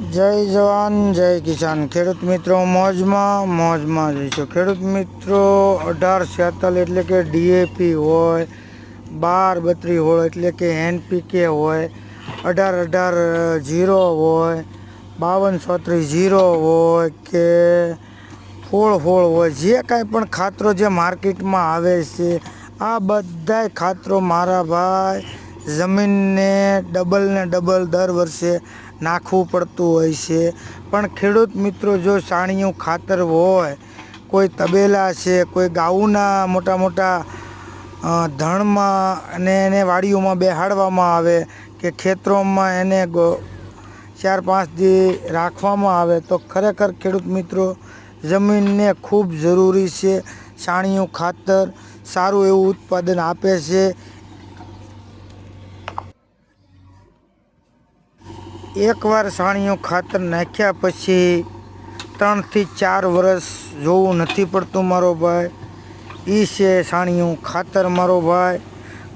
જય જવાન, જય કિસાન. ખેડૂત મિત્રો, મોજમાં મોજમાં જઈશું ખેડૂત મિત્રો, અઢાર છેતાલ એટલે કે ડીએપી હોય, બાર બત્રી હોય એટલે કે એનપીકે હોય, અઢાર અઢાર જીરો હોય, બાવન ચોત્રીસ જીરો હોય કે ફોળ ફોળ હોય, જે કાંઈ પણ ખાતરો જે માર્કેટમાં આવે છે, આ બધાય ખાતરો મારા ભાઈ જમીનને ડબલ ને ડબલ દર વર્ષે નાખવું પડતું હોય છે. પણ ખેડૂત મિત્રો, જો સાણિયું ખાતર હોય, કોઈ તબેલા છે, કોઈ ગાઉના મોટા મોટા ધણમાં અને એને વાડીઓમાં બેહાડવામાં આવે કે ખેતરોમાં એને ચાર પાંચ દી રાખવામાં આવે, તો ખરેખર ખેડૂત મિત્રો, જમીનને ખૂબ જરૂરી છે. છાણિયું ખાતર સારું એવું ઉત્પાદન આપે છે. એકવાર છાણિયું ખાતર નાખ્યા પછી ત્રણથી ચાર વર્ષ જોવું નથી પડતું મારો ભાઈ. એ છે છાણિયું ખાતર મારો ભાઈ.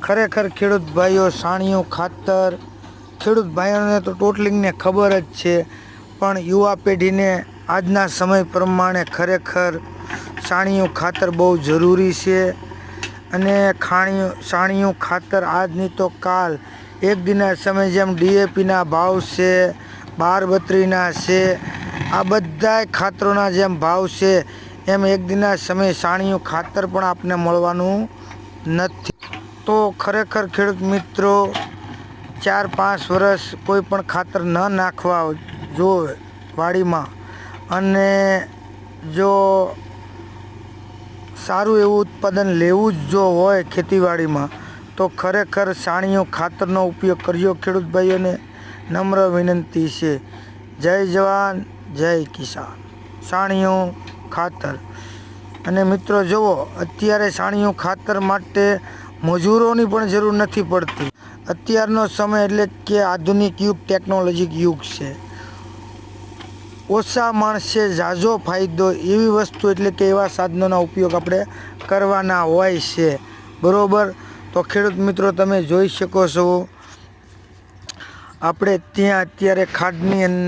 ખરેખર ખેડૂત ભાઈઓ સાણીયું ખાતર, ખેડૂત ભાઈઓને તો ટોટલિંગને ખબર જ છે, પણ યુવા પેઢીને આજના સમય પ્રમાણે ખરેખર છાણિયું ખાતર બહુ જરૂરી છે. અને ખાણીયું છાણિયું ખાતર આજની તો કાલ. એક દિના સમય જેમ ડીએપીના ભાવ છે બાર બત્રીના છે, આ બધાય ખાતરોના જેમ ભાવ છે, એમ એક દિના સમય છાણિયું ખાતર પણ આપને મળવાનું નથી. તો ખરેખર ખેડૂત મિત્રો, ચાર, પાંચ વર્ષ કોઈ પણ ખાતર ન નાખવા જોવે વાડીમાં. અને જો સારું એવું ઉત્પાદન લેવું જ જો હોય ખેતીવાડીમાં, તો ખરેખર સાણીઓ ખાતરનો ઉપયોગ કરજો ખેડૂત ભાઈઓને નમ્ર વિનંતી છે. જય જવાન, જય કિસાન. સાણીઓ ખાતર. અને મિત્રો જુઓ, અત્યારે સાણીઓ ખાતર માટે મજૂરોની પણ જરૂર નથી પડતી. અત્યારનો સમય એટલે કે આધુનિક યુગ, ટેકનોલોજીક યુગ છે. ઓછા માણસે ઝાઝો ફાયદો એવી વસ્તુ એટલે કે એવા સાધનોના ઉપયોગ આપણે કરવાના હોય છે. બરોબર? તો ખેડૂત મિત્રો, તમે જોઈ શકો છો. આપણે ત્યાં અત્યારે ખાડની અંદર